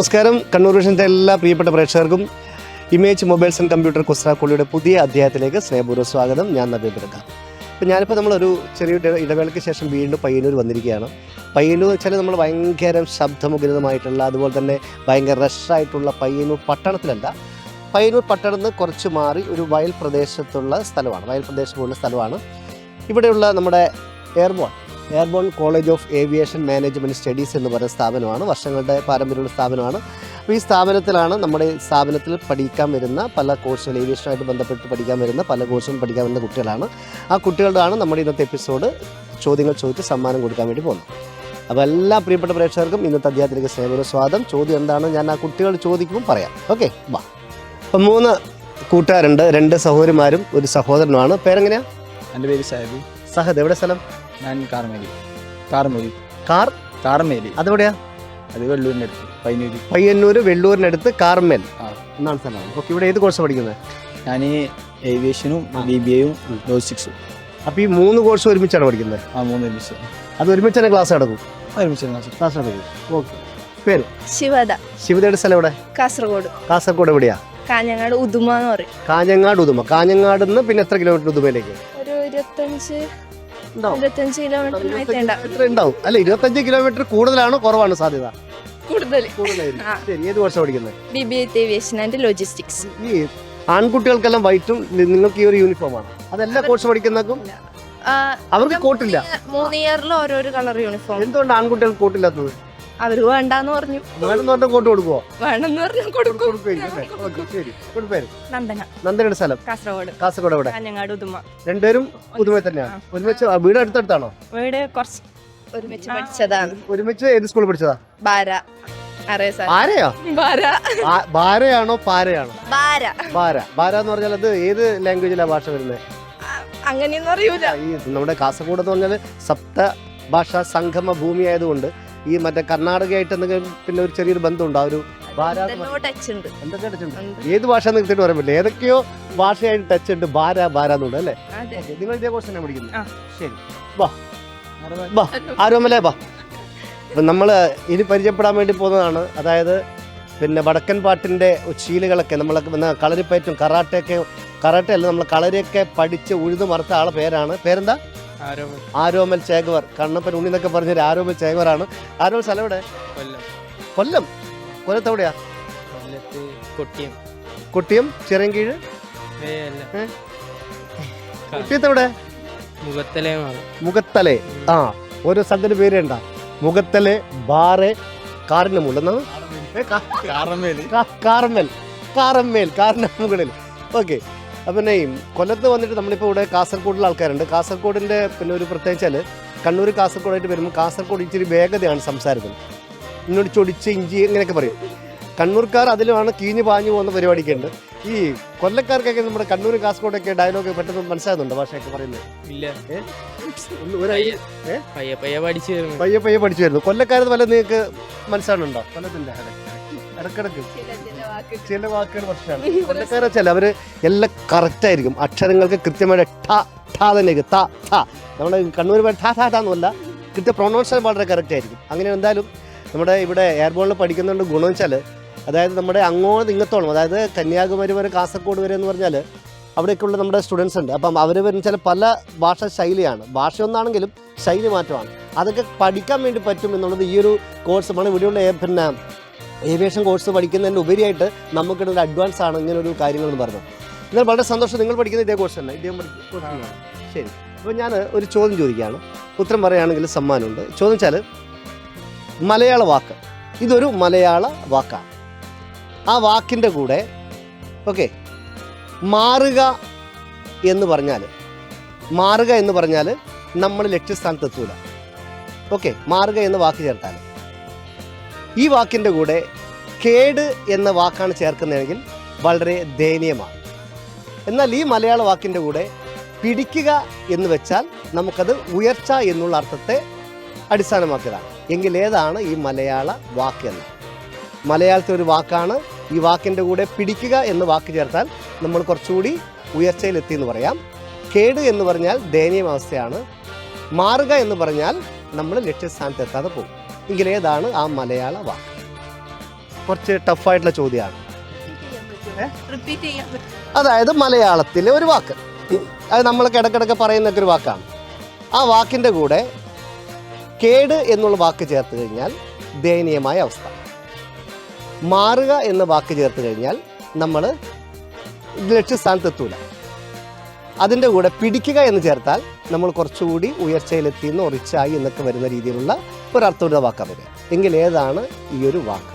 നമസ്കാരം. കണ്ണൂർ വിഷന്റെ എല്ലാ പ്രിയപ്പെട്ട പ്രേക്ഷകർക്കും ഇമേജ് മൊബൈൽസ് ആൻഡ് കമ്പ്യൂട്ടർ കുസ്രാക്കോളിയുടെ പുതിയ അധ്യായത്തിലേക്ക് സ്നേഹപൂർവ സ്വാഗതം. ഞാൻ നബീബിറക്കാം അപ്പോൾ ഞാനിപ്പോൾ നമ്മളൊരു ചെറിയ ഇടവേളയ്ക്ക് ശേഷം വീണ്ടും പയ്യന്നൂർ വന്നിരിക്കുകയാണ്. പയ്യന്നൂർ വെച്ചാൽ നമ്മൾ ഭയങ്കര ശബ്ദമുഖരിതമായിട്ടുള്ള അതുപോലെ തന്നെ ഭയങ്കര റഷായിട്ടുള്ള പയ്യന്നൂർ പട്ടണത്തിലല്ല. പയ്യന്നൂർ പട്ടണത്തിൽ നിന്ന് കുറച്ച് മാറി ഒരു വയൽ പ്രദേശത്തുള്ള സ്ഥലമാണ്. വയൽ പ്രദേശമുള്ള സ്ഥലമാണ്. ഇവിടെയുള്ള നമ്മുടെ airborne airborne college of aviation management studies എന്ന് പറയുന്ന സ്ഥാപനമാണ്. വർഷങ്ങളുടെ പാരമ്പര്യമുള്ള സ്ഥാപനമാണ്. അപ്പോൾ ഈ സ്ഥാപനത്തിലാണ് നമ്മുടെ ഈ സ്ഥാപനത്തിൽ പഠിക്കാൻ വരുന്ന പല കോഴ്സുകൾ ഏവിയേഷനുമായിട്ട് ബന്ധപ്പെട്ട് പഠിക്കാൻ വരുന്ന പല കോഴ്സുകൾ പഠിക്കാൻ വരുന്ന കുട്ടികളാണ്. ആ കുട്ടികളുടെയാണ് നമ്മുടെ ഇന്നത്തെ എപ്പിസോഡ് ചോദ്യങ്ങൾ ചോദിച്ച് സമ്മാനം കൊടുക്കാൻ വേണ്ടി പോകുന്നത്. അപ്പോൾ എല്ലാ പ്രിയപ്പെട്ട പ്രേക്ഷകർക്കും ഇന്നത്തെ അധ്യായത്തിലേക്ക് സേവന സ്വാദം ചോദ്യം എന്താണ്? ഞാൻ ആ കുട്ടികൾ ചോദിക്കുമ്പോൾ പറയാം. ഓക്കെ വാ. അപ്പം മൂന്ന് കൂട്ടുകാരുണ്ട്. രണ്ട് സഹോദരിമാരും ഒരു സഹോദരനുമാണ്. പേരെങ്ങനെയാ? എന്റെ പേര് സാബി സഹദ് എവിടെ സ്ഥലം? ഞാൻ കാർമേലി. കാർമേലി. കാർ? കാർമേലി. അതെവിടെയാ? അത് വെള്ളൂരിന്റെ അടുത്ത് പയ്യന്നൂര്. പയ്യന്നൂർ വെള്ളൂരിനടുത്ത് കാർമേൽ. ആ. എന്നാണ് സ്ഥലം. ഓക്കെ ഇവിടെ ഏത് കോഴ്സ് പഠിക്കുന്നത്? ഞാൻ ഏവിയേഷനും ബി ബി എയും ലോജിസ്റ്റിക്സും. അപ്പോൾ ഈ മൂന്ന് കോഴ്സ് ഒരുമിച്ചാണ് പഠിക്കുന്നത്? ആ മൂന്ന് ഒരുമിച്ച്. അത് ഒരുമിച്ച് തന്നെ ക്ലാസ് നടക്കും? ഒരുമിച്ച് ക്ലാസ് ക്ലാസ് നടക്കും. ഓക്കെ. പേര്? ശിവദ. ശിവദയുടെ സ്ഥലം എവിടെ? കാസർഗോഡ്. കാസർഗോഡ് എവിടെയാ? കാഞ്ഞങ്ങാട് ഉദുമ എന്ന് പറയും. കാഞ്ഞങ്ങാട് ഉദുമ. കാഞ്ഞങ്ങാട് നിന്ന് പിന്നെ എത്ര കിലോമീറ്റർ ഉദുമയിലേക്ക്? ഒരു ഇരുപത്തഞ്ച് ഇരുപത്തഞ്ച് കിലോമീറ്റർ ഉണ്ടാവും. അല്ല ഇരുപത്തഞ്ച് കിലോമീറ്റർ കൂടുതലാണോ കുറവാണ് സാധ്യത. കൂടുതൽ കൂടുതലായിരിക്കും. ആ. ശരി ഏത് കോഴ്സാണ് പഠിക്കുന്നത്? B B A aviation and logistics ഈ ആൺകുട്ടികൾക്കെല്ലാം വൈറ്റും നിങ്ങൾക്ക് ഈ ഒരു യൂണിഫോം ആണ്. അതെല്ലാ കോഴ്സ് പഠിക്കുന്നവർക്കും? അവർക്ക് കോട്ടില്ല മൂന്ന് ഇയറിൽ ഓരോരോ കളർ യൂണിഫോം എന്തുകൊണ്ട് ആൺകുട്ടികൾ കോട്ടില്ലാത്തത് അവർ വേണ്ടാന്ന് പറഞ്ഞു. വേണമെന്ന് പറഞ്ഞാൽ കോട്ട് കൊടുക്കുവോ? വേണമെന്ന് പറഞ്ഞു കൊടുക്കും ഓക്കേ, ശരി. ഒരു പേര്. നന്ദന. നന്ദനയുടെ സ്ഥലം. കാസർഗോഡ്. കാസർഗോഡ് എവിടെ? കാഞ്ഞങ്ങാട് ഉദുമ. രണ്ടുപേരും പുതുമ തന്നെയാണ് ഒരുമിച്ച് ആ, വീട് അടുത്തടുത്താണോ? വീട് കുറച്ച് ഒരുമിച്ച് പഠിച്ചതാണ്. ഒരുമിച്ച് ഏത് സ്കൂളിൽ പഠിച്ചതാ? ബാര അറിയാം സാർ? ആരയോ ബാര ബാരയാണോ പാരയാണോ? ബാര ബാര ബാര എന്ന് പറഞ്ഞാൽ അത് ഏത് ലാംഗ്വേജിലാ ഭാഷ വരുന്നത് അങ്ങനെയൊന്നും അറിയൂല. ഈ നമ്മുടെ കാസർഗോഡ് എന്ന് പറഞ്ഞാൽ സപ്ത ഭാഷാ സംഗമ ഭൂമി ആയതുകൊണ്ട് ഈ മറ്റേ കർണാടകയായിട്ട് എന്തെങ്കിലും പിന്നെ ഒരു ചെറിയൊരു ബന്ധമുണ്ട്? ആ ഒരു എന്ന് ടച്ച് ഉണ്ട്. എന്തൊക്കെ. ഏത് ഭാഷ എന്ന് കൃത്യമായിട്ട് പറയാൻ പറ്റില്ല. ഏതൊക്കെയോ ഭാഷയായിട്ട് ടച്ച് ഉണ്ട്. ബാര ബാര എന്നുണ്ട്. അല്ലേ? നിങ്ങൾ ഇതേ കോഴ്സ് തന്നെ പഠിക്കുന്നത് ആ. ശരി. വാ. വാ. ആരോമലേ വാ. അപ്പം നമ്മൾ ഇനി പരിചയപ്പെടാൻ വേണ്ടി പോകുന്നതാണ്. അതായത് പിന്നെ വടക്കൻ പാട്ടിന്റെ ശീലുകളൊക്കെ നമ്മളൊക്കെ പിന്നെ കളരിപ്പയറ്റും കറാട്ടയൊക്കെ കറാട്ടയല്ല നമ്മൾ കളരിയൊക്കെ പഠിച്ച് ഉഴുതു മറുത്ത ആളെ പേരാണ്. പേരെന്താ? ആരോമൽ. ചേഗവർ. കണ്ണപ്പൻ ഉണ്ണി എന്നൊക്കെ പറഞ്ഞ ആരോമൽ ചേകവറാണ് ആരോമൽ സ്ഥലം എവിടെ? കൊല്ലം. കൊല്ലം? കൊല്ലത്ത് എവിടെയാ? കൊല്ലത്ത് കൊട്ടിയം. കുട്ടിയം ചിറങ്കീഴ്? കൊട്ടിയത്തെവിടെ എവിടെ? മുഖത്തലേ മുഖത്തലെ. ആ ഓരോ സ്ഥലത്തിന്റെ പേരുണ്ട മുഖത്തലെ ബാറെ കാറിന്റെ മുകളിൽ കാറമ്മേൽ കാറമ്മൽ കാറിന്റെ മുകളിൽ. ഓക്കെ. പിന്നെ കൊല്ലത്ത് വന്നിട്ട് നമ്മളിപ്പോൾ ഇവിടെ കാസർഗോഡിലെ ആൾക്കാരുണ്ട്. കാസർഗോഡിന്റെ പിന്നെ ഒരു പ്രത്യേകിച്ചാൽ കണ്ണൂർ കാസർഗോഡായിട്ട് വരുമ്പോൾ കാസർഗോഡ് ഇച്ചിരി വേഗതയാണ് സംസാരത്തിൽ ഇന്നോട് ചൊടിച്ച് ഇഞ്ചി ഇങ്ങനെയൊക്കെ പറയും. കണ്ണൂർക്കാർ അതിലുമാണ് കീഞ്ഞു പാഞ്ഞു പോകുന്ന പരിപാടിയൊക്കെ ഉണ്ട്. ഈ കൊല്ലക്കാർക്കൊക്കെ നമ്മുടെ കണ്ണൂർ കാസർഗോഡൊക്കെ ഡയലോഗ് പെട്ടെന്ന് മനസ്സിലാകുന്നുണ്ടോ ഭാഷയൊക്കെ പറയുന്നത്? ഇല്ല. ഒന്ന് പയ്യ പയ്യ പഠിച്ചു വരുന്നു. പയ്യെ പയ്യെ പഠിച്ചു വരുന്നു. കൊല്ലക്കാരത് വല്ല നിങ്ങൾക്ക് മനസ്സിലാകുന്നുണ്ടോ കൊല്ലത്തിന്റെ ഇടക്കിടക്ക്. ചില വാക്കുകൾ പ്രശ്നമാണ്. കൊല്ലക്കാരെ വെച്ചാൽ അവർ എല്ലാം കറക്റ്റ് ആയിരിക്കും. അക്ഷരങ്ങൾക്ക് കൃത്യമായിട്ട് ഠ ഠ തന്നെ ത നമ്മുടെ കണ്ണൂർ ഠ ഠ ഠ എന്നല്ല. കൃത്യ പ്രൊണൗൺസേഷൻ വളരെ കറക്റ്റ് ആയിരിക്കും. അങ്ങനെ എന്തായാലും നമ്മുടെ ഇവിടെ എയർബോണിൽ പഠിക്കുന്നതുകൊണ്ട് ഗുണം വെച്ചാൽ അതായത് നമ്മുടെ അങ്ങോട്ട് ഇങ്ങത്തോളം അതായത് കന്യാകുമാരി വരെ കാസർഗോഡ് വരെ എന്ന് പറഞ്ഞാൽ അവിടെയൊക്കെയുള്ള നമ്മുടെ സ്റ്റുഡൻസ് ഉണ്ട്. അപ്പം അവർ വെച്ചാൽ പല ഭാഷ ശൈലിയാണ്. ഭാഷ ഒന്നാണെങ്കിലും ശൈലി മാറ്റമാണ്. അതൊക്കെ പഠിക്കാൻ വേണ്ടി പറ്റും എന്നുള്ളത് ഈ ഒരു കോഴ്സ് നമ്മൾ ഇവിടെയുള്ള പിന്നെ ഏവിയേഷൻ കോഴ്സ് പഠിക്കുന്നതിന്റെ ഉപരിയായിട്ട് നമുക്കിടുന്ന അഡ്വാൻസ് ആണ് ഇങ്ങനെ ഒരു കാര്യങ്ങളെന്ന് പറഞ്ഞു എന്നാൽ വളരെ സന്തോഷം നിങ്ങൾ പഠിക്കുന്ന ഇതേ കോഴ്സ് തന്നെ. ഇതേ ശരി. അപ്പോൾ ഞാൻ ഒരു ചോദ്യം ചോദിക്കുകയാണ്. ഉത്തരം പറയുകയാണെങ്കിൽ സമ്മാനമുണ്ട്. ചോദ്യം വെച്ചാൽ മലയാള വാക്ക്. ഇതൊരു മലയാള വാക്കാണ്. ആ വാക്കിന്റെ കൂടെ ഓക്കെ മാറുക എന്ന് പറഞ്ഞാൽ മാറുക എന്ന് പറഞ്ഞാൽ നമ്മൾ ലക്ഷ്യസ്ഥാനത്ത് എത്തൂല. ഓക്കെ മാറുക എന്ന് വാക്ക് ചേർത്താൽ. ഈ വാക്കിന്റെ കൂടെ കേട് എന്ന വാക്കാണ് ചേർക്കുന്നതെങ്കിൽ വളരെ ദയനീയമാണ്. എന്നാൽ ഈ മലയാള വാക്കിന്റെ കൂടെ പിടിക്കുക എന്ന് വെച്ചാൽ നമുക്കത് ഉയർച്ച എന്നുള്ള അർത്ഥത്തെ അടിസ്ഥാനമാക്കിയതാണ്. എങ്കിൽ ഏതാണ് ഈ മലയാള വാക്ക് എന്ന്? മലയാളത്തിലെ ഒരു വാക്കാണ് ഈ വാക്കിന്റെ കൂടെ പിടിക്കുക എന്ന് വാക്ക് ചേർത്താൽ നമ്മൾ കുറച്ചുകൂടി ഉയർച്ചയിലെത്തി എന്ന് പറയാം. കേട് എന്ന് പറഞ്ഞാൽ ദയനീയമാവസ്ഥയാണ് മാറുക എന്ന് പറഞ്ഞാൽ നമ്മൾ ലക്ഷ്യസ്ഥാനത്തെത്താതെ പോകും. എങ്കിൽ ഏതാണ് ആ മലയാള വാക്ക്? കുറച്ച് ടഫായിട്ടുള്ള ചോദ്യമാണ്. അതായത് മലയാളത്തിലെ ഒരു വാക്ക്. അത് നമ്മൾ കിടക്കിടക്ക് പറയുന്നൊക്കെ ഒരു വാക്കാണ്. ആ വാക്കിന്റെ കൂടെ കേട് എന്നുള്ള വാക്ക് ചേർത്ത് കഴിഞ്ഞാൽ ദയനീയമായ അവസ്ഥ. മാറുക എന്ന വാക്ക് ചേർത്ത് കഴിഞ്ഞാൽ നമ്മൾ ലക്ഷ്യസ്ഥാനത്തെത്തൂല. അതിന്റെ കൂടെ പിടിക്കുക എന്ന് ചേർത്താൽ നമ്മൾ കുറച്ചുകൂടി ഉയർച്ചയിലെത്തിയെന്ന് ഉറിച്ചായി എന്നൊക്കെ വരുന്ന രീതിയിലുള്ള ഒരർത്ഥമുള്ള വാക്കാണ് വരിക എങ്കിൽ ഏതാണ് ഈ ഒരു വാക്ക്?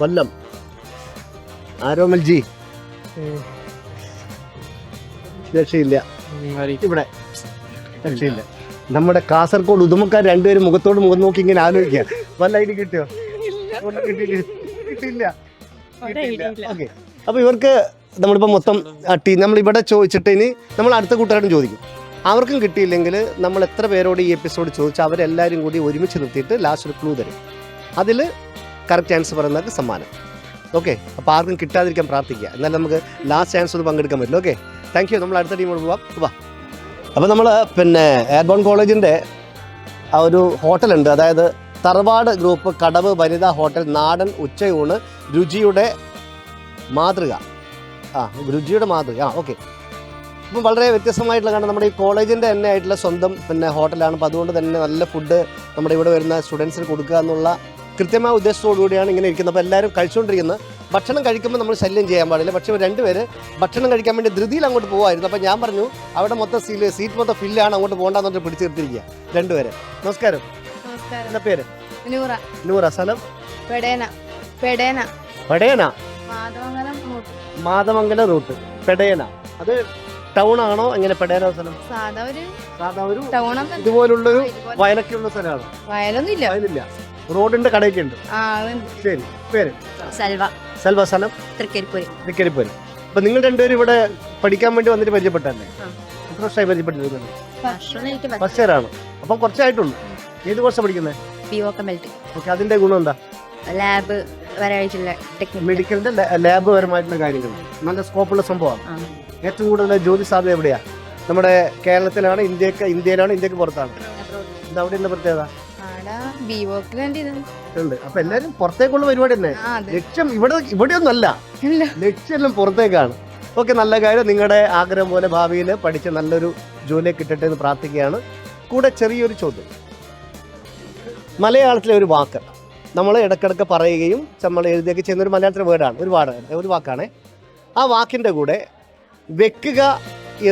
കൊല്ലം. ആരോമൽ ജി രക്ഷയില്ല ഇവിടെ. രക്ഷയില്ല. നമ്മുടെ കാസർഗോഡ് ഉദുമക്കാർ രണ്ടുപേരും മുഖത്തോട് മുഖം നോക്കി ഇങ്ങനെ ആലോചിക്കുക. വല്ല ഐഡി കിട്ടിയോ? കിട്ടിയില്ല? ഓക്കെ. അപ്പൊ ഇവർക്ക് നമ്മളിപ്പോ മൊത്തം അട്ടി നമ്മൾ ഇവിടെ ചോദിച്ചിട്ട് ഇനി നമ്മൾ അടുത്ത കൂട്ടുകാരും ചോദിക്കും. അവർക്കും കിട്ടിയില്ലെങ്കിൽ നമ്മൾ എത്ര പേരോട് ഈ എപ്പിസോഡ് ചോദിച്ചാൽ അവരെല്ലാവരും കൂടി ഒരുമിച്ച് നിർത്തിയിട്ട് ലാസ്റ്റ് ഒരു ക്ലൂ തരും. അതിൽ കറക്റ്റ് ആൻസർ പറയുന്നവർക്ക് സമ്മാനം. ഓക്കെ അപ്പോൾ ആർക്കും കിട്ടാതിരിക്കാൻ പ്രാർത്ഥിക്കുക. എന്നാലും നമുക്ക് ലാസ്റ്റ് ചാൻസ് ഒന്ന് പങ്കെടുക്കാൻ പറ്റില്ല ഓക്കെ താങ്ക് യു നമ്മൾ അടുത്ത ടീമോട് പോവാം. വാ അപ്പോൾ നമ്മൾ പിന്നെ എയർബോൺ കോളേജിന്റെ ആ ഒരു ഹോട്ടലുണ്ട് അതായത് തറവാട് ഗ്രൂപ്പ് കടവ് വനിതാ ഹോട്ടൽ നാടൻ ഉച്ചയൂണ് രുചിയുടെ മാതൃക. ആ രുചിയുടെ മാതൃക. ആ ഓക്കെ അപ്പം വളരെ വ്യത്യസ്തമായിട്ടുള്ള കാരണം നമ്മുടെ ഈ കോളേജിന്റെ തന്നെ ആയിട്ടുള്ള സ്വന്തം പിന്നെ ഹോട്ടലാണ്. അപ്പോൾ അതുകൊണ്ട് തന്നെ നല്ല ഫുഡ് നമ്മുടെ ഇവിടെ വരുന്ന സ്റ്റുഡൻസിന് കൊടുക്കുക എന്നുള്ള കൃത്യമായ ഉദ്ദേശത്തോടു കൂടിയാണ് ഇങ്ങനെ ഇരിക്കുന്നത്. അപ്പോൾ എല്ലാവരും കഴിച്ചുകൊണ്ടിരിക്കുന്നത് ഭക്ഷണം കഴിക്കുമ്പോൾ നമ്മൾ ശല്യം ചെയ്യാൻ പാടില്ല. പക്ഷേ രണ്ടുപേര് ഭക്ഷണം കഴിക്കാൻ വേണ്ടി ധൃതിയിൽ അങ്ങോട്ട് പോകുമായിരുന്നു അപ്പോൾ ഞാൻ പറഞ്ഞു അവിടെ മൊത്തം സീൽ സീറ്റ് മൊത്തം ഫില്ലാണ് അങ്ങോട്ട് പോകണ്ടെന്ന് പറഞ്ഞിട്ട് പിടിച്ച് നിർത്തിയിരിക്കുക. രണ്ടുപേര്. നമസ്കാരം. നമസ്കാരം. എന്താ പേര്? നൂറ. നൂറ. സ്ഥലം? പെടേന. പെടേന. പെടേന. മാതമംഗലം റൂട്ട്. പെടേന. അത് ടൗൺ ആണോ എങ്ങനെ സ്ഥലം? സാധാ ഒരു സാധാ ഒരു ടൗൺ ഇതുപോലുള്ളൊരു വയലൊക്കെയുള്ള സ്ഥലമാണ്. വയലൊന്നും ഇല്ല വയലില്ല. റോഡിന്റെ കടയൊക്കെ ഉണ്ട്. ശരി. പേര്? സൽവ. സെൽവ സ്ഥലം? തൃക്കരിപ്പൂര്. തൃക്കരിപ്പൂര്. അപ്പൊ നിങ്ങൾ രണ്ടുപേരും ഇവിടെ പഠിക്കാൻ വേണ്ടി വന്നിട്ട് പരിചയപ്പെട്ടല്ലേ. എത്ര വർഷമായി പരിചയപ്പെട്ടിരുന്നത്? ഭക്ഷണം ഫസ്റ്റ് ഇയർ ആണ്. അപ്പം കുറച്ചായിട്ടുള്ളൂ. ഏത് കോഴ്സാണ് പഠിക്കുന്നത് ഓക്കെ അതിന്റെ ഗുണം എന്താ? ലാബ് വരെ മെഡിക്കലിന്റെ ലാബ് പരമായിട്ടുള്ള കാര്യങ്ങൾ നല്ല സ്കോപ്പുള്ള സംഭവമാണ്. ഏറ്റവും കൂടുതൽ ജോലി സാധ്യത എവിടെയാ? നമ്മുടെ കേരളത്തിലാണ് ഇന്ത്യയ്ക്ക് ഇന്ത്യയിലാണ് ഇന്ത്യയ്ക്ക് പുറത്താണ്. ഇത് അവിടെ എന്താ പ്രത്യേകത? ഉണ്ട്. അപ്പൊ എല്ലാരും പുറത്തേക്കുള്ള പരിപാടി തന്നെ. ലക്ഷ്യം ഇവിടെ ഇവിടെയൊന്നും അല്ല. ഇല്ല. ലക്ഷ്യമെല്ലാം പുറത്തേക്കാണ്. ഓക്കെ നല്ല കാര്യം. നിങ്ങളുടെ ആഗ്രഹം പോലെ ഭാവിയിൽ പഠിച്ച് നല്ലൊരു ജോലി കിട്ടട്ടെ എന്ന് പ്രാർത്ഥിക്കുകയാണ്. കൂടെ ചെറിയൊരു ചോദ്യം. മലയാളത്തിലെ ഒരു വാക്ക്. നമ്മൾ ഇടക്കിടക്ക് പറയുകയും നമ്മൾ എഴുതിയൊക്കെ ചെയ്യുന്ന ഒരു മലയാളത്തിലെ വേർഡാണ്. ഒരു വാർഡ് ഒരു വാക്കാണ്. ആ വാക്കിന്റെ കൂടെ വെക്കുക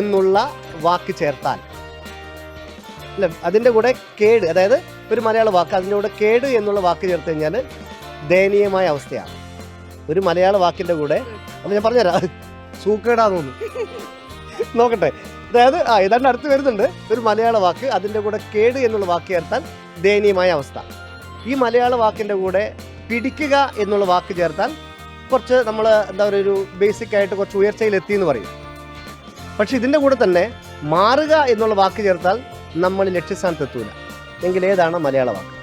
എന്നുള്ള വാക്ക് ചേർത്താൽ. അല്ല അതിന്റെ കൂടെ കേട് അതായത് ഒരു മലയാള വാക്ക് അതിന്റെ കൂടെ കേട് എന്നുള്ള വാക്ക് ചേർത്ത് കഴിഞ്ഞാൽ ദയനീയമായ അവസ്ഥയാണ്. ഒരു മലയാള വാക്കിന്റെ കൂടെ അപ്പോൾ ഞാൻ പറഞ്ഞുതരാം. സൂക്കേടാന്ന് തോന്നുന്നു നോക്കട്ടെ. അതായത് ആ ഏതാണ്ട് അടുത്ത് വരുന്നുണ്ട്. ഒരു മലയാള വാക്ക് അതിന്റെ കൂടെ കേട് എന്നുള്ള വാക്ക് ചേർത്താൽ ദയനീയമായ അവസ്ഥ. ഈ മലയാള വാക്കിന്റെ കൂടെ പിടിക്കുക എന്നുള്ള വാക്ക് ചേർത്താൽ കുറച്ച് നമ്മൾ എന്താ പറയുക ഒരു ബേസിക് ആയിട്ട് കുറച്ച് ഉയർച്ചയിലെത്തി എന്ന് പറയും. പക്ഷെ ഇതിന്റെ കൂടെ തന്നെ മാറുക എന്നുള്ള വാക്ക് ചേർത്താൽ നമ്മൾ ലക്ഷ്യസ്ഥാനത്ത് എത്തൂല എങ്കിൽ ഏതാണ് മലയാള വാക്ക്?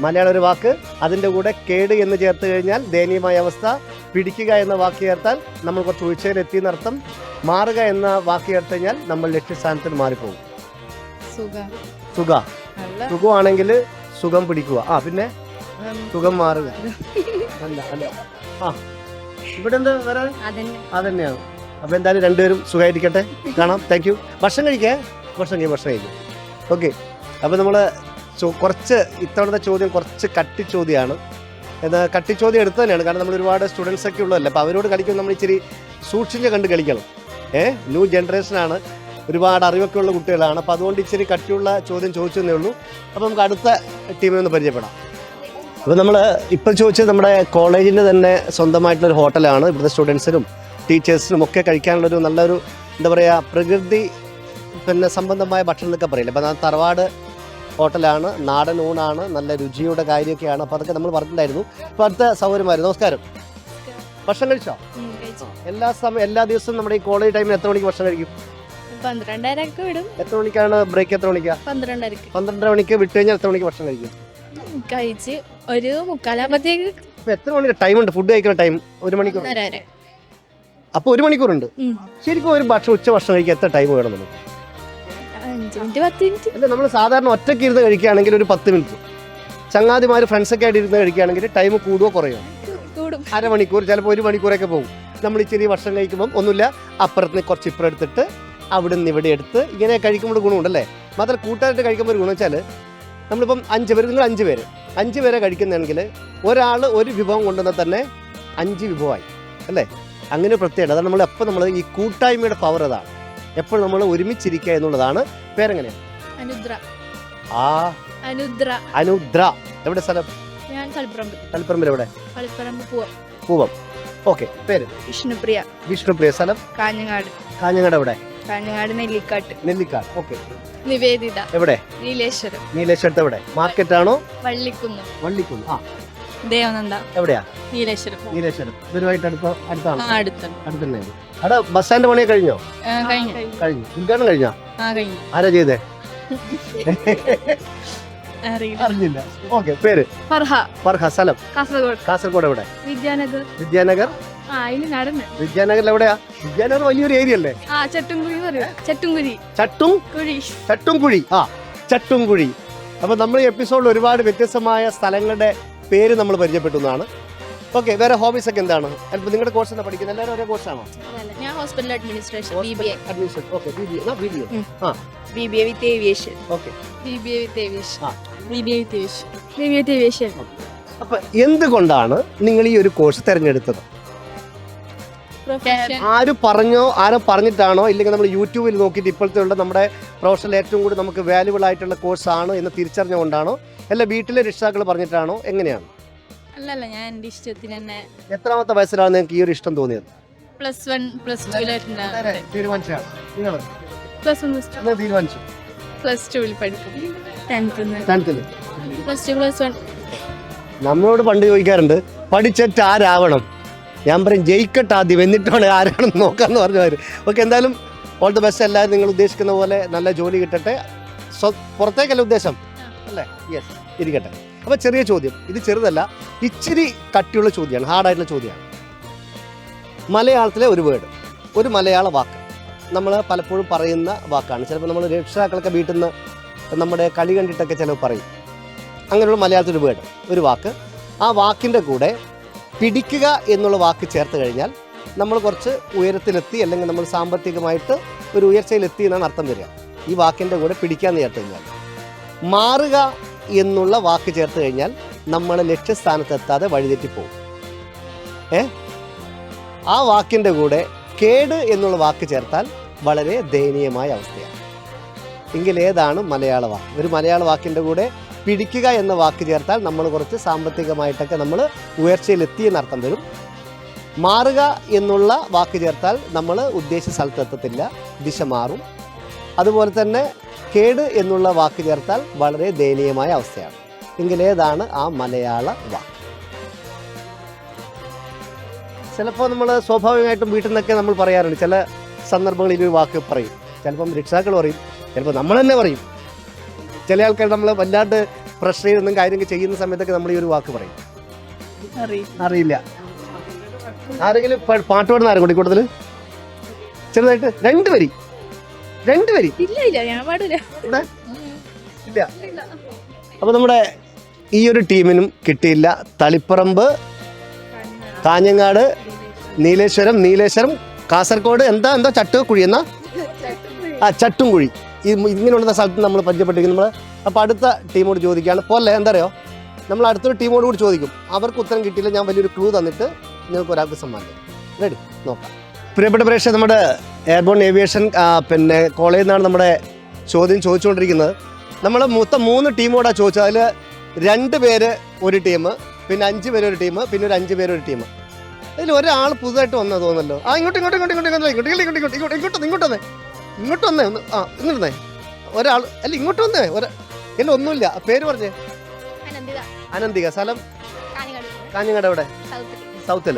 മലയാള ഒരു വാക്ക് അതിന്റെ കൂടെ കേട് എന്ന് ചേർത്ത് കഴിഞ്ഞാൽ ദയനീയമായ അവസ്ഥ പിടിക്കുക എന്ന വാക്ക് ചേർത്താൽ നമ്മൾ കുറച്ച് ഉയർച്ചയിലെത്തി എന്നർത്ഥം മാറുക എന്ന വാക്ക് ചേർത്ത് കഴിഞ്ഞാൽ നമ്മൾ ലക്ഷ്യസ്ഥാനത്തിന് മാറിപ്പോകും. സുഖം. സുഖമാണെങ്കിൽ സുഖം പിടിക്കുക. ആ പിന്നെ? സുഖം മാറുക. അല്ല അല്ല. ആ ഇവിടെ എന്താ വരാൻ അതന്നെയാണ്. അപ്പോൾ എന്തായാലും രണ്ടുപേരും സുഖമായിരിക്കട്ടെ. കാണാം. താങ്ക് യു ഭക്ഷണം കഴിക്കേ? ഭക്ഷണം കഴിക്കും ഭക്ഷണം കഴിക്കും. ഓക്കെ അപ്പോൾ നമ്മൾ കുറച്ച് ഇത്തവണത്തെ ചോദ്യം കുറച്ച് കട്ടി ചോദ്യമാണ് എന്നാൽ കട്ടി ചോദ്യം എടുത്തു തന്നെയാണ്. കാരണം നമ്മൾ ഒരുപാട് സ്റ്റുഡൻസ് ഒക്കെ ഉള്ളതല്ലേ. അപ്പോൾ അവരോട് കളിക്കുമ്പോൾ നമ്മൾ ഇച്ചിരി സൂക്ഷിച്ച് കണ്ട് കളിക്കണം. ഏ? ന്യൂ ജനറേഷനാണ് ഒരുപാട് അറിവൊക്കെ ഉള്ള കുട്ടികളാണ്. അപ്പോൾ അതുകൊണ്ട് ഇച്ചിരി കട്ടിയുള്ള ചോദ്യം ചോദിച്ചതേ ഉള്ളൂ. അപ്പോൾ നമുക്ക് അടുത്ത ടീമിനെ ഒന്ന് പരിചയപ്പെടാം. അപ്പോൾ നമ്മൾ ഇപ്പോൾ ചോദിച്ചത് നമ്മുടെ കോളേജിന്റെ തന്നെ സ്വന്തമായിട്ടുള്ളൊരു ഹോട്ടലാണ് ഇവിടുത്തെ സ്റ്റുഡൻസിനും ടീച്ചേഴ്സിനും ഒക്കെ കഴിക്കാനുള്ളൊരു നല്ലൊരു എന്താ പറയുക പ്രകൃതി പിന്നെ സംബന്ധമായ ഭക്ഷണം എന്നൊക്കെ പറയില്ല? അപ്പോൾ അത് തറവാട് ഹോട്ടലാണ് നാടൻ ഊണാണ് നല്ല രുചിയുടെ കാര്യമൊക്കെയാണ്. അപ്പോൾ അതൊക്കെ നമ്മൾ പറഞ്ഞിട്ടുണ്ടായിരുന്നു. അപ്പോൾ അടുത്ത സൗകര്യമായിരുന്നു നമസ്കാരം. ഭക്ഷണം കഴിച്ചോ? എല്ലാ സമയം എല്ലാ ദിവസവും നമ്മുടെ ഈ കോളേജ് ടൈമിൽ എത്ര മണിക്ക് ഭക്ഷണം കഴിക്കും? പന്ത്രണ്ടരക്ക് വിടും. എത്ര മണിക്കാണ് ബ്രേക്ക് എത്ര മണിക്കാണ് പന്ത്രണ്ടരക്ക്. പന്ത്രണ്ടര മണിക്ക് വിട്ട് കഴിഞ്ഞാൽ എത്ര മണിക്ക് ഭക്ഷണം കഴിക്കും? കഴിച്ച് ഒരു മുക്കാലാകുമ്പോഴത്തേക്ക് എത്ര മണിക്ക്? ടൈം ഉണ്ട് ഫുഡ് കഴിക്കുന്ന ടൈം. ഒരു മണിക്കൂർ അപ്പോൾ ഒരു മണിക്കൂറുണ്ട്. ശരിക്കും ഒരു ഭക്ഷണം ഉച്ച ഭക്ഷണം കഴിക്കാൻ എത്ര ടൈം വേണം നമുക്ക്? അല്ല നമ്മൾ സാധാരണ ഒറ്റയ്ക്ക് ഇരുന്ന് കഴിക്കുകയാണെങ്കിൽ ഒരു പത്ത് മിനിറ്റ്. ചങ്ങാതിമാർ ഫ്രണ്ട്സൊക്കെ ആയിട്ട് ഇരുന്ന് കഴിക്കുകയാണെങ്കിൽ ടൈം കൂടുവോ കുറയോ? അരമണിക്കൂർ ചിലപ്പോൾ ഒരു മണിക്കൂറൊക്കെ പോകും. നമ്മൾ ഇച്ചിരി ഭക്ഷണം കഴിക്കുമ്പം ഒന്നുമില്ല അപ്പുറത്ത് നിന്ന് കുറച്ച് ഇപ്പുറം എടുത്തിട്ട് അവിടെ നിന്ന് ഇവിടെ എടുത്ത് ഇങ്ങനെ കഴിക്കുമ്പോൾ ഗുണമുണ്ടല്ലേ മാത്രം കൂട്ടായിട്ട് കഴിക്കുമ്പോൾ ഒരു ഗുണം വെച്ചാൽ നമ്മളിപ്പം അഞ്ച് പേര് നിങ്ങൾ അഞ്ച് പേര്. അഞ്ച് പേരെ കഴിക്കുന്നതാണെങ്കിൽ ഒരാൾ ഒരു വിഭവം കൊണ്ടുവന്നാൽ തന്നെ അഞ്ച് വിഭവമായി അല്ലേ? അങ്ങനെ പ്രത്യേകത. അതാണ് നമ്മൾ എപ്പോൾ നമ്മൾ ഈ കൂട്ടായ്മയുടെ പവർ അതാണ്. എപ്പോഴും നമ്മൾ ഒരുമിച്ചിരിക്കുക എന്നുള്ളതാണ് പേരെങ്ങനെയാണ് അനുദ്ര. ആ. അനുദ്ര. അനുദ്ര. എവിടെ സ്ഥലം? ഞാൻ കൽപ്പറമ്പ് തലപ്പറമ്പിൽ എവിടെ? കൽപ്പറമ്പ് പൂവം. പൂവം. ഓക്കെ പേര്? വിഷ്ണുപ്രിയ. വിഷ്ണുപ്രിയ സ്ഥലം? കാഞ്ഞങ്ങാട്. കാഞ്ഞങ്ങാട് എവിടെ? കാഞ്ഞങ്ങാട് നെല്ലിക്കാട്ട്. നെല്ലിക്കാട്. ഓക്കെ. നിവേദിത. എവിടെ? നീലേശ്വരം. നീലേശ്വരത്ത് എവിടെ? മാർക്കറ്റ് ആണോ വള്ളിക്കുന്ന്. വള്ളിക്കുന്ന്. ആ. ദേവനന്ദ. എവിടെയാ? നീലേശ്വരം. നീലേശ്വരം. ഇവരുമായിട്ട് അടുത്ത അടുത്താണ്? ആ അടുത്താണ്. അടുത്ത് തന്നെ അവിടെ ബസ് സ്റ്റാൻഡ് പണിയെ കഴിഞ്ഞോ. കഴിഞ്ഞു. കഴിഞ്ഞു. ഉദ്ഘാടനം കഴിഞ്ഞോ? ആ കഴിഞ്ഞു. ആരാ ചെയ്തേ? അറിയില്ല. അറിഞ്ഞില്ല. ഓക്കെ പേര്? ഫർഹ. ഫർഹ സ്ഥലം? കാസർഗോഡ്. കാസർഗോഡ് എവിടെ? വിദ്യാനഗർ. വിദ്യാനഗർ? വിദ്യാനഗറിൽ എവിടെയാ? വിദ്യാനഗർ വലിയൊരു ഏരിയ അല്ലേ? ആ ചട്ടുംകുഴി ചട്ടും? കുഴി. ചട്ടുംകുഴി. ആ ചട്ടുംകുഴി. അപ്പോൾ നമ്മൾ ഈ എപ്പിസോഡിൽ ഒരുപാട് വ്യത്യസ്തമായ സ്ഥലങ്ങളുടെ പേര് നമ്മൾ പരിചയപ്പെട്ടു എന്നാണ്. ഓക്കെ വേറെ ഹോബീസ് ഒക്കെ എന്താണ്? അല്പം നിങ്ങളുടെ കോഴ്സ് എന്താ പഠിക്കുന്നത്? എല്ലാവരും ഒരേ കോഴ്സാണോ ഞാൻ hospital administration B B A admission okay B B A B B A ആ. B B A with aviation okay B B A with aviation ആ. B B A with aviation B B A with aviation അപ്പൊ എന്തുകൊണ്ടാണ് നിങ്ങൾ ഈ ഒരു course തിരഞ്ഞെടുത്തത്? ആര് പറഞ്ഞോ ആരും പറഞ്ഞിട്ടാണോ ഇല്ലെങ്കിൽ നമ്മൾ യൂട്യൂബിൽ നോക്കിയിട്ട് ഇപ്പോഴത്തെ ഉള്ള നമ്മുടെ പ്രൊഫഷണൽ ഏറ്റവും കൂടുതൽ നമുക്ക് വാല്യുബിൾ ആയിട്ടുള്ള കോഴ്സ് ആണ് എന്ന് തിരിച്ചറിഞ്ഞുകൊണ്ടാണോ? അല്ല വീട്ടിലെ രക്ഷിതാക്കൾ പറഞ്ഞിട്ടാണോ? എങ്ങനെയാണ്? അല്ലല്ല ഞാൻ എന്റെ ഇഷ്ടത്തിന് തന്നെ എത്രാമത്തെ വയസ്സിലാണ് നിങ്ങൾക്ക് ഈ ഒരു ഇഷ്ടം തോന്നിയത്? പ്ലസ് വൺ പ്ലസ് ടു തീരുമാനിച്ചു. പ്ലസ് ടുവിൽ പഠിക്കും. പ്ലസ് ടു പ്ലസ് വൺ നമ്മളോട് പണ്ട് ചോദിക്കാറുണ്ട് പഠിച്ചിട്ട് ആരാവണം? ഞാൻ പറയും ജയിക്കട്ടെ ആദ്യം എന്നിട്ടാണ് ആരാണെന്ന് നോക്കാന്ന് പറഞ്ഞവർ ഓക്കെ എന്തായാലും ഓൾ ദി ബെസ്റ്റ് എല്ലാവരും. നിങ്ങൾ ഉദ്ദേശിക്കുന്ന പോലെ നല്ല ജോലി കിട്ടട്ടെ. സ്വ പുറത്തേക്കല്ല ഉദ്ദേശം? അല്ലേ? യെസ് ഇരിക്കട്ടെ. അപ്പോൾ ചെറിയ ചോദ്യം. ഇത് ചെറുതല്ല ഇച്ചിരി കട്ടിയുള്ള ചോദ്യമാണ് ഹാർഡായിട്ടുള്ള ചോദ്യമാണ്. മലയാളത്തിലെ ഒരു വേർഡ് ഒരു മലയാള വാക്ക്. നമ്മൾ പലപ്പോഴും പറയുന്ന വാക്കാണ്. ചിലപ്പോൾ നമ്മൾ രക്ഷിതാക്കളൊക്കെ വീട്ടിൽ നിന്ന് നമ്മുടെ കളി കണ്ടിട്ടൊക്കെ ചിലപ്പോൾ പറയും. അങ്ങനെയുള്ള മലയാളത്തിൽ ഒരു വേർഡ് ഒരു വാക്ക്. ആ വാക്കിന്റെ കൂടെ പിടിക്കുക എന്നുള്ള വാക്ക് ചേർത്ത് കഴിഞ്ഞാൽ നമ്മൾ കുറച്ച് ഉയരത്തിലെത്തി അല്ലെങ്കിൽ നമ്മൾ സാമ്പത്തികമായിട്ട് ഒരു ഉയർച്ചയിലെത്തി എന്നാണ് അർത്ഥം വരിക. ഈ വാക്കിന്റെ കൂടെ പിടിക്കാന്ന് ചേർത്ത് കഴിഞ്ഞാൽ. മാറുക എന്നുള്ള വാക്ക് ചേർത്ത് കഴിഞ്ഞാൽ നമ്മൾ ലക്ഷ്യസ്ഥാനത്തെത്താതെ വഴിതെറ്റിപ്പോകും ഏ? ആ വാക്കിന്റെ കൂടെ കേട് എന്നുള്ള വാക്ക് ചേർത്താൽ വളരെ ദയനീയമായ അവസ്ഥയാണ്. എങ്കിൽ ഏതാണ് മലയാള വാക്ക്? ഒരു മലയാള വാക്കിന്റെ കൂടെ പിടിക്കുക എന്ന വാക്ക് ചേർത്താൽ നമ്മൾ കുറച്ച് സാമ്പത്തികമായിട്ടൊക്കെ നമ്മൾ ഉയർച്ചയിലെത്തി എന്നർത്ഥം വരും. മാറുക എന്നുള്ള വാക്ക് ചേർത്താൽ നമ്മൾ ഉദ്ദേശിച്ച സ്ഥലത്തെത്തത്തില്ല ദിശ മാറും. അതുപോലെ തന്നെ കേട് എന്നുള്ള വാക്ക് ചേർത്താൽ വളരെ ദയനീയമായ അവസ്ഥയാണ്. എങ്കിലേതാണ് ആ മലയാള വാക്ക്. ചിലപ്പോൾ നമ്മൾ സ്വാഭാവികമായിട്ടും വീട്ടിൽ നിന്നൊക്കെ നമ്മൾ പറയാറുണ്ട് ചില സന്ദർഭങ്ങളിൽ ഒരു വാക്ക് പറയും. ചിലപ്പം രക്ഷിതാക്കൾ പറയും ചിലപ്പോൾ നമ്മൾ തന്നെ പറയും. ചില ആൾക്കാർ നമ്മൾ വല്ലാണ്ട് പ്രഷർ ചെയ്തൊന്നും കാര്യങ്ങൾ ചെയ്യുന്ന സമയത്തൊക്കെ നമ്മൾ ഈ ഒരു വാക്ക് പറയും. അറിയില്ല. ആരെങ്കിലും പാട്ട് പാടുന്ന ആരും കൂടി കൂടുതൽ ചെറുതായിട്ട്. രണ്ട് വരി. രണ്ട് വരി. ഇല്ല ഇല്ല. ഞാൻ പാടില്ല. ഇല്ല? അപ്പോൾ നമ്മുടെ ഈ ഒരു ടീമിനും കിട്ടിയില്ല. തളിപ്പറമ്പ് കാഞ്ഞങ്ങാട് നീലേശ്വരം നീലേശ്വരം കാസർഗോഡ് എന്താ എന്താ ചട്ടുകുഴി എന്നാ? ആ ചട്ടുംകുഴി ഈ ഇങ്ങനെയുള്ള സ്ഥലത്ത് നമ്മൾ പരിചയപ്പെട്ടിരിക്കും നമ്മൾ അപ്പോൾ അടുത്ത ടീമോട് ചോദിക്കുകയാണ് പോലെ എന്താ അറിയോ നമ്മൾ അടുത്തൊരു ടീമോട് കൂടി ചോദിക്കും അവർക്ക് ഉത്തരം കിട്ടിയില്ല ഞാൻ വലിയൊരു ക്ലൂ തന്നിട്ട് നിങ്ങൾക്ക് ഒരാൾക്ക് സമ്മാനം റെഡി നോക്കാം പ്രിയപ്പെട്ട പ്രേക്ഷകർ നമ്മുടെ എയർബോൺ ഏവിയേഷൻ പിന്നെ കോളേജിൽ നിന്നാണ് നമ്മുടെ ചോദ്യം ചോദിച്ചുകൊണ്ടിരിക്കുന്നത് നമ്മൾ മൊത്തം മൂന്ന് ടീമോടാണ് ചോദിച്ചത് അതിൽ രണ്ട് പേര് ഒരു ടീം പിന്നെ അഞ്ച് പേര് ഒരു ടീം പിന്നെ ഒരു അഞ്ച് പേര് ഒരു ടീം അതിൽ ഒരാൾ പുതുതായിട്ട് വന്നത് തോന്നല്ലോ ആ ഇങ്ങോട്ട് ഇങ്ങോട്ട് ഇങ്ങോട്ട് ഇങ്ങോട്ട് ഇങ്ങോട്ട് ഇങ്ങോട്ട് ഇങ്ങോട്ട് ഇങ്ങോട്ട് ഇങ്ങോട്ട് ഇങ്ങോട്ട് ഇങ്ങോട്ട് വന്നേ ഒന്ന് ആ ഇങ്ങോട്ടേ ഒരാൾ അല്ല ഇങ്ങോട്ട് വന്നേ ഒരാ ഇല്ല ഒന്നുമില്ല. പേര് പറഞ്ഞേ. അനന്തിക. സ്ഥലം? കാഞ്ഞങ്ങാട്. എവിടെ? സൗത്തിൽ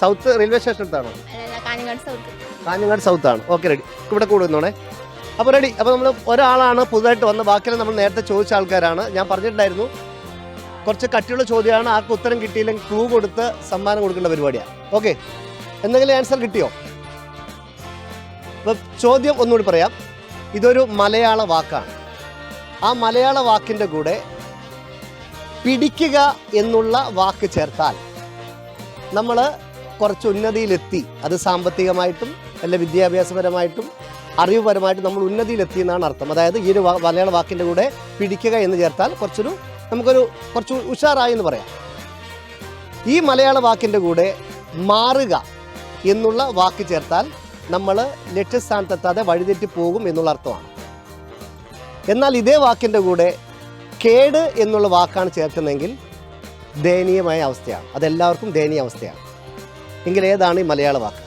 സൗത്ത് റെയിൽവേ സ്റ്റേഷൻ അടുത്താണോ അല്ലല്ല കാഞ്ഞങ്ങാട് സൗത്ത്. കാഞ്ഞങ്ങാട് സൗത്ത് ആണ് ഓക്കെ റെഡി. ഇവിടെ കൂടുന്നോണേ അപ്പോൾ റെഡി. അപ്പോൾ നമ്മൾ ഒരാളാണ് പുതുതായിട്ട് വന്ന ബാക്കിയെല്ലാം നമ്മൾ നേരത്തെ ചോദിച്ച ആൾക്കാരാണ്. ഞാൻ പറഞ്ഞിട്ടുണ്ടായിരുന്നു. കുറച്ച് കട്ടിയുള്ള ചോദ്യമാണ്. ആർക്ക് ഉത്തരം കിട്ടിയില്ലെങ്കിൽ ക്ലൂ കൊടുത്ത് സമ്മാനം കൊടുക്കേണ്ട പരിപാടിയാണ് ഓക്കെ. എന്തെങ്കിലും ആൻസർ കിട്ടിയോ? അപ്പോൾ ചോദ്യം ഒന്നുകൂടി പറയാം. ഇതൊരു മലയാള വാക്കാണ്. ആ മലയാള വാക്കിന്റെ കൂടെ പിടിക്കുക എന്നുള്ള വാക്ക് ചേർത്താൽ നമ്മൾ കുറച്ച് ഉന്നതിയിലെത്തി. അത് സാമ്പത്തികമായിട്ടും അല്ല വിദ്യാഭ്യാസപരമായിട്ടും അറിവുപരമായിട്ടും നമ്മൾ ഉന്നതിയിലെത്തി എന്നാണ് അർത്ഥം. അതായത് ഈ ഒരു മലയാള വാക്കിന്റെ കൂടെ പിടിക്കുക എന്ന് ചേർത്താൽ കുറച്ചൊരു നമുക്കൊരു കുറച്ച് ഉഷാറായി എന്ന് പറയാം. ഈ മലയാള വാക്കിന്റെ കൂടെ മാറുക എന്നുള്ള വാക്ക് ചേർത്താൽ നമ്മൾ ലക്ഷ്യസ്ഥാനത്തെത്താതെ വഴിതെറ്റി പോകും എന്നുള്ള അർത്ഥമാണ്. എന്നാൽ ഇതേ വാക്കിന്റെ കൂടെ കേട് എന്നുള്ള വാക്കാണ് ചേർക്കുന്നതെങ്കിൽ ദയനീയമായ അവസ്ഥയാണ്. അതെല്ലാവർക്കും ദയനീയ അവസ്ഥയാണ്. എങ്കിൽ ഏതാണ് ഈ മലയാള വാക്ക്?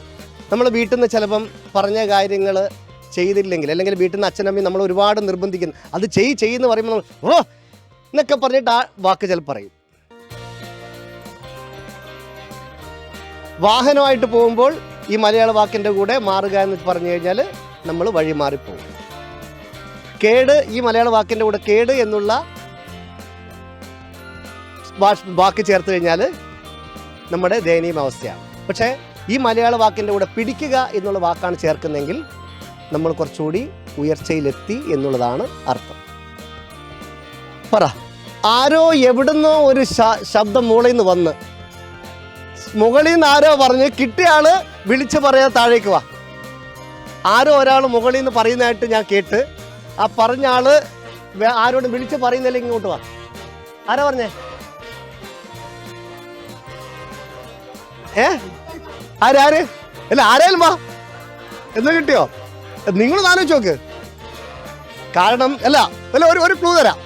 നമ്മൾ വീട്ടിൽ നിന്ന് ചിലപ്പം പറഞ്ഞ കാര്യങ്ങൾ ചെയ്തില്ലെങ്കിൽ അല്ലെങ്കിൽ വീട്ടിൽ നിന്ന് അച്ഛനമ്മയും നമ്മൾ ഒരുപാട് നിർബന്ധിക്കുന്നു. അത് ചെയ് ചെയ്യുന്ന പറയുമ്പോൾ നമ്മൾ ഓ! എന്നൊക്കെ പറഞ്ഞിട്ട് ആ വാക്ക് ചിലപ്പോൾ പറയും. വാഹനമായിട്ട് പോകുമ്പോൾ ഈ മലയാള വാക്കിന്റെ കൂടെ മാറുക എന്ന് പറഞ്ഞു കഴിഞ്ഞാൽ നമ്മൾ വഴി മാറിപ്പോകും. കേട് ഈ മലയാള വാക്കിന്റെ കൂടെ കേട് എന്നുള്ള വാക്ക് ചേർത്ത് കഴിഞ്ഞാൽ നമ്മുടെ ദയനീയ അവസ്ഥയാണ്. പക്ഷേ ഈ മലയാള വാക്കിന്റെ കൂടെ പിടിക്കുക എന്നുള്ള വാക്കാണ് ചേർക്കുന്നതെങ്കിൽ നമ്മൾ കുറച്ചുകൂടി ഉയർച്ചയിലെത്തി എന്നുള്ളതാണ് അർത്ഥം. പറ. ആരോ എവിടുന്നോ ഒരു ശബ്ദം മൂളയിൽ നിന്ന് വന്ന് മുകളിൽ നിന്ന് ആരോ പറഞ്ഞ് കിട്ടിയ വിളിച്ച് പറയാൻ താഴേക്ക് വാ. ആരോ ഒരാൾ മുകളിൽ നിന്ന് പറയുന്നതായിട്ട് ഞാൻ കേട്ട്. ആ പറഞ്ഞ ആൾ ആരോട് ആരോടും വിളിച്ച് പറയുന്നില്ല ഇങ്ങോട്ട് വാ. ആരാ പറഞ്ഞേ? ഏ? ആരാര് അല്ല ആരായാലും വാ. എന്ന് കിട്ടിയോ? നിങ്ങൾ ആലോചിച്ച് നോക്ക്. കാരണം അല്ല അല്ല ഒരു ഒരു ക്ലൂ തരാം.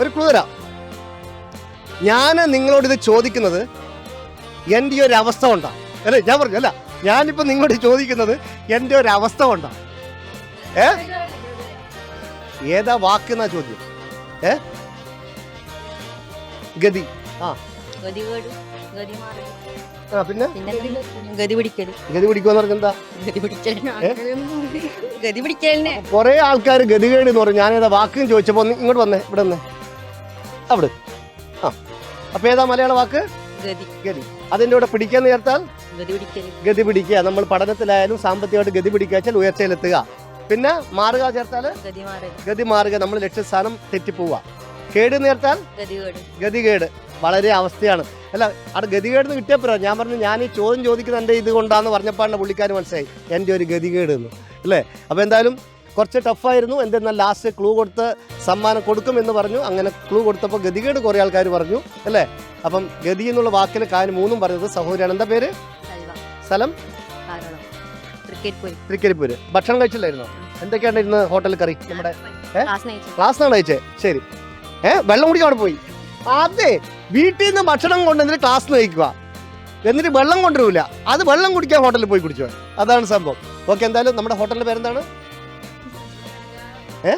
ഒരു ക്ലൂ തരാം. ഞാൻ നിങ്ങളോട് ഇത് ചോദിക്കുന്നത് എന്റെ ഈ ഒരു അവസ്ഥ ഉണ്ടോ അല്ലേ? ഞാൻ പറഞ്ഞു അല്ല ഞാനിപ്പോൾ നിങ്ങളോട് ചോദിക്കുന്നത് എന്റെ ഒരു അവസ്ഥ ഉണ്ടോ ഏ? ഏതാ വാക്കെന്നാ ചോദ്യം? ഏ? ഗതി. ആ. ആ പിന്നെ? ഗതി പിടിക്കൽ. ഗതി പിടിക്കുമെന്ന് ഗതി? ഗതി പിടിക്കലിനെ. കുറെ ആൾക്കാർ ഗതികേട് എന്ന് പറഞ്ഞു. ഞാനേതാ വാക്കും ചോദിച്ചപ്പോ ഇങ്ങോട്ട് വന്നേ ഇവിടെ വന്നേ. അവിടെ. ആ. അപ്പൊ ഏതാ മലയാള വാക്ക്? ഗതി. അതിന്റെ കൂടെ പിടിക്കാൻ ചേർത്താൽ ഗതി പിടിക്കുക. നമ്മൾ പഠനത്തിലായാലും സാമ്പത്തികമായിട്ട് ഗതി പിടിക്കുക വെച്ചാൽ ഉയർച്ചയിലെത്തുക പിന്നെ മാറുക ചേർത്താൽ? ഗതി മാറുക. നമ്മൾ ലക്ഷ്യസ്ഥാനം തെറ്റിപ്പോവുക. കേട് നേർത്താൽ? ഗതികേട്. വളരെ അവസ്ഥയാണ്. അല്ല അവിടെ ഗതികേട് എന്ന് കിട്ടിയപ്പോഴാ ഞാൻ പറഞ്ഞു ഞാൻ ഈ ചോദ്യം ചോദിക്കുന്ന എന്റെ ഇത് കൊണ്ടാന്ന് പറഞ്ഞപ്പോഴാണ് പുള്ളിക്കാർ മനസ്സിലായി. എന്റെ ഒരു ഗതികേട് എന്ന് അല്ലേ? അപ്പോൾ എന്തായാലും കുറച്ച് ടഫായിരുന്നു. എന്തെന്നാൽ ലാസ്റ്റ് ക്ലൂ കൊടുത്ത് സമ്മാനം കൊടുക്കുമെന്ന് പറഞ്ഞു. അങ്ങനെ ക്ലൂ കൊടുത്തപ്പോൾ ഗതികേട് കുറേ ആൾക്കാർ പറഞ്ഞു അല്ലേ? അപ്പം ഗതി എന്നുള്ള വാക്കിന് കാര്യം മൂന്നും പറഞ്ഞത് സഹോദരിയാണ്. എന്താ പേര്? സ്ഥലം? തൃക്കരിപ്പൂര്. ഭക്ഷണം കഴിച്ചില്ലായിരുന്നോ? എന്തൊക്കെയാണ് ഇന്ന് ഹോട്ടൽ കറി? നമ്മുടെ ക്ലാസ്സിനാണ് കഴിച്ചേ? ശരി. ഏ? വെള്ളം കുടിക്കാൻ അവിടെ പോയി. അതെ വീട്ടിൽ നിന്ന് ഭക്ഷണം കൊണ്ടുവന്നിട്ട് ക്ലാസ് കഴിക്കുക എന്നിട്ട് വെള്ളം കൊണ്ടുവരില്ല അത് വെള്ളം കുടിക്കാൻ ഹോട്ടലിൽ പോയി കുടിച്ചോ? അതാണ് സംഭവം. ഓക്കെ എന്തായാലും നമ്മുടെ ഹോട്ടലിന്റെ പേരെന്താണ്? ഏ?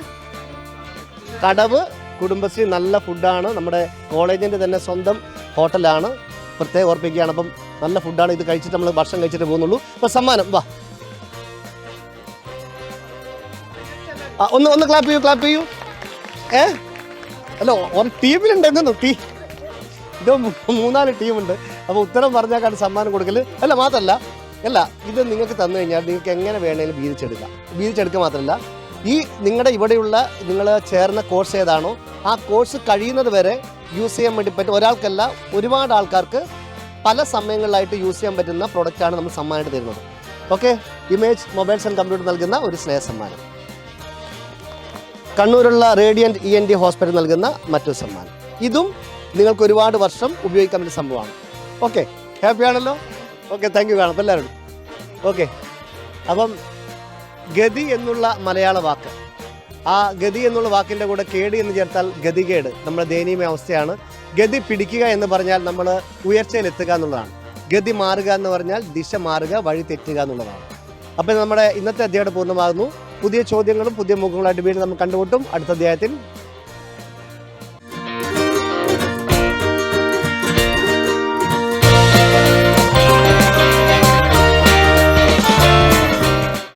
കടവ് കുടുംബശ്രീ നല്ല ഫുഡാണ്. നമ്മുടെ കോളേജിന്റെ തന്നെ സ്വന്തം ഹോട്ടലാണ്. പ്രത്യേകം ഓർപ്പിക്കുകയാണ്. അപ്പം നല്ല ഫുഡാണ്. ഇത് കഴിച്ചിട്ട് നമ്മൾ ഭക്ഷണം കഴിച്ചിട്ട് പോകുന്നുള്ളൂ. അപ്പം സമ്മാനം വാ. ആ, ഒന്ന് ഒന്ന് ക്ലാപ്പ് ചെയ്യൂ ക്ലാപ്പ് ചെയ്യൂ. ഏ? അല്ല ടീമിലുണ്ട് എങ്ങനെ ടീ ഇത് മൂന്നാൽ ടീമുണ്ട്. അപ്പോൾ ഉത്തരം പറഞ്ഞാൽ സമ്മാനം കൊടുക്കൽ അല്ല മാത്രമല്ല അല്ല ഇത് നിങ്ങൾക്ക് തന്നു കഴിഞ്ഞാൽ നിങ്ങൾക്ക് എങ്ങനെ വേണമെങ്കിലും വീതിച്ചെടുക്കാം. വീതിച്ചെടുക്കുക മാത്രമല്ല ഈ നിങ്ങളുടെ ഇവിടെയുള്ള നിങ്ങൾ ചേർന്ന കോഴ്സ് ഏതാണോ ആ കോഴ്സ് കഴിയുന്നത് വരെ യൂസ് ചെയ്യാൻ വേണ്ടി പറ്റും. ഒരാൾക്കല്ല ഒരുപാട് ആൾക്കാർക്ക് പല സമയങ്ങളിലായിട്ട് യൂസ് ചെയ്യാൻ പറ്റുന്ന പ്രൊഡക്റ്റാണ് നമ്മൾ സമ്മാനമായിട്ട് തരുന്നത്. Okay image mobiles and computer നൽകുന്ന ഒരു സ്നേഹ സമ്മാനം. കണ്ണൂരുള്ള radiant E N T hospital നൽകുന്ന മറ്റൊരു സമ്മാനം. ഇതും നിങ്ങൾക്ക് ഒരുപാട് വർഷം ഉപയോഗിക്കാൻ പറ്റുന്ന സംഭവമാണ്. ഓക്കെ ഹാപ്പി ആണല്ലോ? ഓക്കെ താങ്ക് യു കാണാം. എല്ലാവരും ഓക്കെ അപ്പം ഗതി എന്നുള്ള മലയാള വാക്ക്. ആ ഗതി എന്നുള്ള വാക്കിന്റെ കൂടെ കേട് എന്ന് ചേർത്താൽ ഗതികേട്. നമ്മുടെ ദയനീയമായ അവസ്ഥയാണ്. ഗതി പിടിക്കുക എന്ന് പറഞ്ഞാൽ നമ്മൾ ഉയർച്ചയിലെത്തുക എന്നുള്ളതാണ്. ഗതി മാറുക എന്ന് പറഞ്ഞാൽ ദിശ മാറുക വഴി തെറ്റുക എന്നുള്ളതാണ്. അപ്പോൾ നമ്മുടെ ഇന്നത്തെ അധ്യായം പൂർണമാകുന്നു. പുതിയ ചോദ്യങ്ങളും പുതിയ മുഖങ്ങളായിട്ട് വീണ്ടും നമ്മൾ കണ്ടുമുട്ടും. അടുത്ത അധ്യായത്തിൽ